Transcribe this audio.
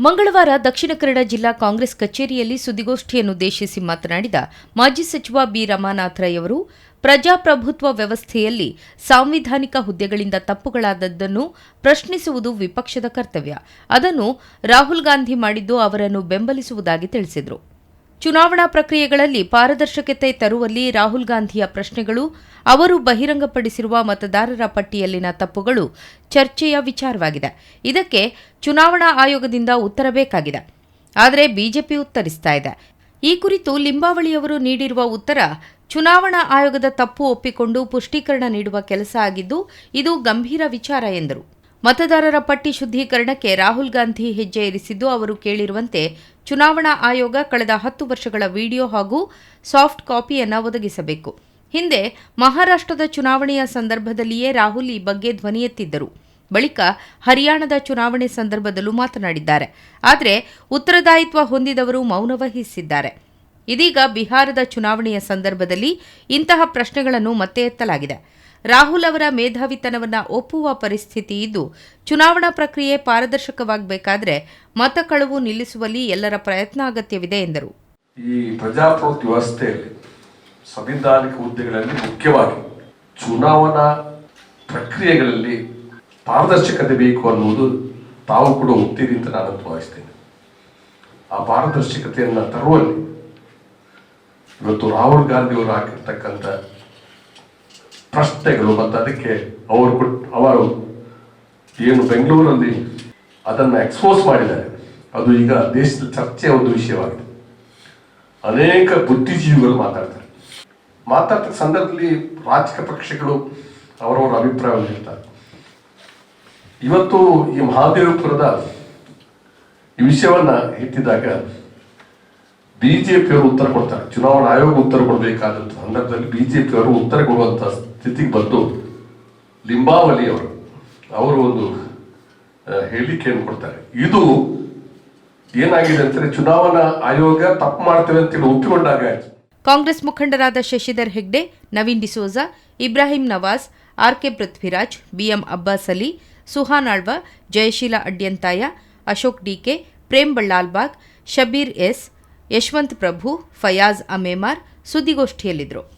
ಮಂಗಳವಾರ ದಕ್ಷಿಣ ಕನ್ನಡ ಜಿಲ್ಲಾ ಕಾಂಗ್ರೆಸ್ ಕಚೇರಿಯಲ್ಲಿ ಸುದ್ದಿಗೋಷ್ಠಿಯನ್ನುದ್ದೇಶಿಸಿ ಮಾತನಾಡಿದ ಮಾಜಿ ಸಚಿವ ಬಿ ರಮಾನಾಥ್ ರೈ ಅವರು, ಪ್ರಜಾಪ್ರಭುತ್ವ ವ್ಯವಸ್ಥೆಯಲ್ಲಿ ಸಾಂವಿಧಾನಿಕ ಹುದ್ದೆಗಳಿಂದ ತಪ್ಪುಗಳಾದದ್ದನ್ನು ಪ್ರಶ್ನಿಸುವುದು ವಿಪಕ್ಷದ ಕರ್ತವ್ಯ. ಅದನ್ನು ರಾಹುಲ್ ಗಾಂಧಿ ಮಾಡಿದ್ದು ಅವರನ್ನು ಬೆಂಬಲಿಸುವುದಾಗಿ ತಿಳಿಸಿದರು. ಚುನಾವಣಾ ಪ್ರಕ್ರಿಯೆಗಳಲ್ಲಿ ಪಾರದರ್ಶಕತೆ ತರುವಲ್ಲಿ ರಾಹುಲ್ ಗಾಂಧಿಯ ಪ್ರಶ್ನೆಗಳು, ಅವರು ಬಹಿರಂಗಪಡಿಸಿರುವ ಮತದಾರರ ಪಟ್ಟಿಯಲ್ಲಿನ ತಪ್ಪುಗಳು ಚರ್ಚೆಯ ವಿಚಾರವಾಗಿದೆ. ಇದಕ್ಕೆ ಚುನಾವಣಾ ಆಯೋಗದಿಂದ ಉತ್ತರ ಬೇಕಾಗಿದೆ. ಆದರೆ ಬಿಜೆಪಿ ಉತ್ತರಿಸ್ತಾ ಇದೆ. ಈ ಕುರಿತು ಲಿಂಬಾವಳಿಯವರು ನೀಡಿರುವ ಉತ್ತರ, ಚುನಾವಣಾ ಆಯೋಗದ ತಪ್ಪು ಒಪ್ಪಿಕೊಂಡು ಪುಷ್ಟೀಕರಣ ನೀಡುವ ಕೆಲಸ ಆಗಿದ್ದು, ಇದು ಗಂಭೀರ ವಿಚಾರ ಎಂದರು. ಮತದಾರರ ಪಟ್ಟಿ ಶುದ್ಧೀಕರಣಕ್ಕೆ ರಾಹುಲ್ ಗಾಂಧಿ ಹೆಜ್ಜೆ ಇರಿಸಿದ್ದು ಅವರು ಕೇಳಿರುವಂತೆ ಚುನಾವಣಾ ಆಯೋಗ ಕಳೆದ ಹತ್ತು ವರ್ಷಗಳ ವಿಡಿಯೋ ಹಾಗೂ ಸಾಫ್ಟ್ ಕಾಪಿಯನ್ನು ಒದಗಿಸಬೇಕು. ಹಿಂದೆ ಮಹಾರಾಷ್ಟ್ರದ ಚುನಾವಣೆಯ ಸಂದರ್ಭದಲ್ಲಿಯೇ ರಾಹುಲ್ ಈ ಬಗ್ಗೆ ಧ್ವನಿ ಎತ್ತಿದ್ದರು. ಬಳಿಕ ಹರಿಯಾಣದ ಚುನಾವಣೆ ಸಂದರ್ಭದಲ್ಲೂ ಮಾತನಾಡಿದ್ದಾರೆ. ಆದರೆ ಉತ್ತರದಾಯಿತ್ವ ಹೊಂದಿದವರು ಮೌನ ವಹಿಸಿದ್ದಾರೆ. ಇದೀಗ ಬಿಹಾರದ ಚುನಾವಣೆಯ ಸಂದರ್ಭದಲ್ಲಿ ಇಂತಹ ಪ್ರಶ್ನೆಗಳನ್ನು ಮತ್ತೆ ಎತ್ತಲಾಗಿದೆ. ರಾಹುಲ್ ಅವರ ಮೇಧಾವಿತನವನ್ನ ಒಪ್ಪುವ ಪರಿಸ್ಥಿತಿ ಇದ್ದು, ಚುನಾವಣಾ ಪ್ರಕ್ರಿಯೆ ಪಾರದರ್ಶಕವಾಗಬೇಕಾದರೆ ಮತ ಕಳವು ನಿಲ್ಲಿಸುವಲ್ಲಿ ಎಲ್ಲರ ಪ್ರಯತ್ನ ಅಗತ್ಯವಿದೆ ಎಂದರು. ಈ ಪ್ರಜಾಪ್ರಭುತ್ವ ವ್ಯವಸ್ಥೆಯಲ್ಲಿ ಸಂವಿಧಾನಿಕ ಹುದ್ದೆಗಳಲ್ಲಿ ಮುಖ್ಯವಾಗಿ ಚುನಾವಣಾ ಪ್ರಕ್ರಿಯೆಗಳಲ್ಲಿ ಪಾರದರ್ಶಕತೆ ಬೇಕು ಅನ್ನುವುದು ತಾವು ಕೂಡ ಒಪ್ತೀರಿ ಅಂತ ನಾನು ಭಾವಿಸ್ತೇನೆ. ಆ ಪಾರದರ್ಶಕತೆಯನ್ನು ತರುವಲ್ಲಿ ಇವತ್ತು ರಾಹುಲ್ ಗಾಂಧಿ ಅವರು ಹಾಕಿರ್ತಕ್ಕಂಥ ಪ್ರಶ್ನೆಗಳು ಮತ್ತು ಅದಕ್ಕೆ ಅವರು ಕೊಟ್ಟು ಅವರು ಏನು ಬೆಂಗಳೂರಲ್ಲಿ ಅದನ್ನು ಎಕ್ಸ್ಪೋಸ್ ಮಾಡಿದ್ದಾರೆ. ಅದು ಈಗ ದೇಶದ ಚರ್ಚೆಯ ಒಂದು ವಿಷಯವಾಗಿದೆ. ಅನೇಕ ಬುದ್ಧಿಜೀವಿಗಳು ಮಾತಾಡ್ತಾರೆ. ಮಾತಾಡ್ತ ಸಂದರ್ಭದಲ್ಲಿ ರಾಜಕೀಯ ಪಕ್ಷಗಳು ಅವರವರ ಅಭಿಪ್ರಾಯವನ್ನು ಹೇಳ್ತಾರೆ. ಇವತ್ತು ಈ ಮಹಾದೇವಪುರದ ಈ ವಿಷಯವನ್ನು ಎತ್ತಿದಾಗ ಬಿಜೆಪಿಯವರು ಉತ್ತರ ಕೊಡ್ತಾರೆ. ಚುನಾವಣಾ ಆಯೋಗ ಉತ್ತರ ಕೊಡಬೇಕಾದಂತ ಸಂದರ್ಭದಲ್ಲಿ ಬಿಜೆಪಿಯವರು ಉತ್ತರ ಕೊಡುವಂತ ಸ್ಥಿತಿಗೆ ಬಂದು ಲಿಂಬಾವಲಿ ಅವರು ಅವರು ಒಂದು ಹೇಳಿಕೆಯನ್ನು ಕೊಡ್ತಾರೆ. ಇದು ಏನಾಗಿದೆ ಅಂತಂದ್ರೆ ಚುನಾವಣಾ ಆಯೋಗ ತಪ್ಪು ಮಾಡ್ತೇವೆ ಅಂತ ಒಪ್ಪಿಕೊಂಡಾಗ ಕಾಂಗ್ರೆಸ್ ಮುಖಂಡರಾದ Shashidhar Hegde, Naveen D'Souza, Ibrahim Nawaz, R K Prithviraj, BM Abbas Ali, Suhan Alva, Jayashila Adyanthaya, Ashok DK Prem Ballalbagh, Shabbir S Yashwant Prabhu Fayaz Amemar ಸುದ್ದಿಗೋಷ್ಠಿಯಲ್ಲಿದ್ದರು.